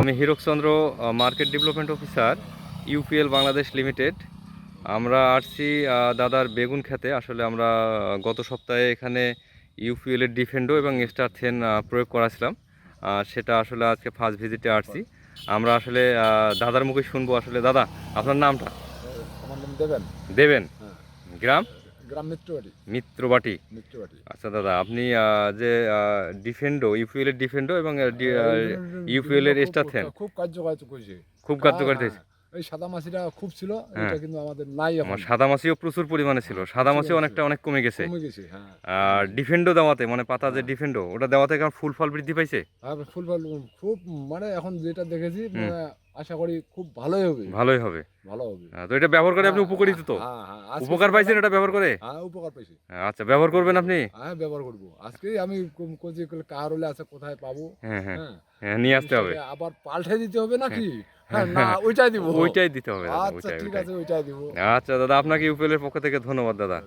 আমি Hirakchandra market development officer UPL Bangladesh limited আমরা আসছি দাদার বেগুন খেতে। আসলে আমরা গত সপ্তাহে এখানে ইউপিএল এর ডিফেন্ডো এবং স্টার থেন প্রয়োগ করাছিলাম। সেটা আসলে আজকে ফার্স্ট ভিজিটে আসছি। আমরা আসলে দাদার মুখে শুনব। আসলে দাদা আপনার নামটা? দেবেন। দেবেন। হ্যাঁ। গ্রাম? গ্রাম মিত্রবাড়ি। মিত্রবাটি? মিত্রবাড়ি। আচ্ছা দাদা আপনি যে ডিফেন্ডো ইউপিএল এর ডিফেন্ডো এবং ইউপিএল এর স্টার খুব কার্যকারিতা করেছে। খুব কার্যকর হ্যাঁ, দিয়েছে সাদা মাছিটা খুব ছিল হ্যাঁ। এটা কিন্তু আমাদের নাই এখন। সাদা মাছিও প্রচুর পরিমাণে ছিল। সাদা মাছিও অনেকটা অনেক কমে গেছে। কমে গেছে হ্যাঁ। আর ডিফেন্ডো দেওয়াতে মানে পাতা যে ডিফেন্ডো ওটা দেওয়াতে কারণ ফুল ফল বৃদ্ধি পাইছে? ফুল ফল খুব মানে এখন যেটা দেখেছি আশা করি খুব ভালোই হবে। ভালোই হবে। ভালো হবে। তো এটা ব্যবহার করে আপনি হ্যাঁ, উপকৃত তো? হ্যাঁ, হ্যাঁ, আজকে উপকার পাইছেন এটা ব্যবহার করে? হ্যাঁ উপকার পাইছি। আচ্ছা ব্যবহার করবেন আপনি? হ্যাঁ ব্যবহার করব। আজকেই আমি কোচি কার হলে আছে কোথায় পাবো? হ্যাঁ হ্যাঁ। হ্যাঁ। হ্যাঁ নিয়ে আসতে হবে। আবার পাল্টে দিতে হবে নাকি? হ্যাঁ। না ওইটাই দিব। ওইটাই দিতে হবে আচ্ছা ঠিক আছে ওইটাই দিব। আচ্ছা দাদা আপনাকে ইউপিএল এর পক্ষ থেকে ধন্যবাদ দাদা।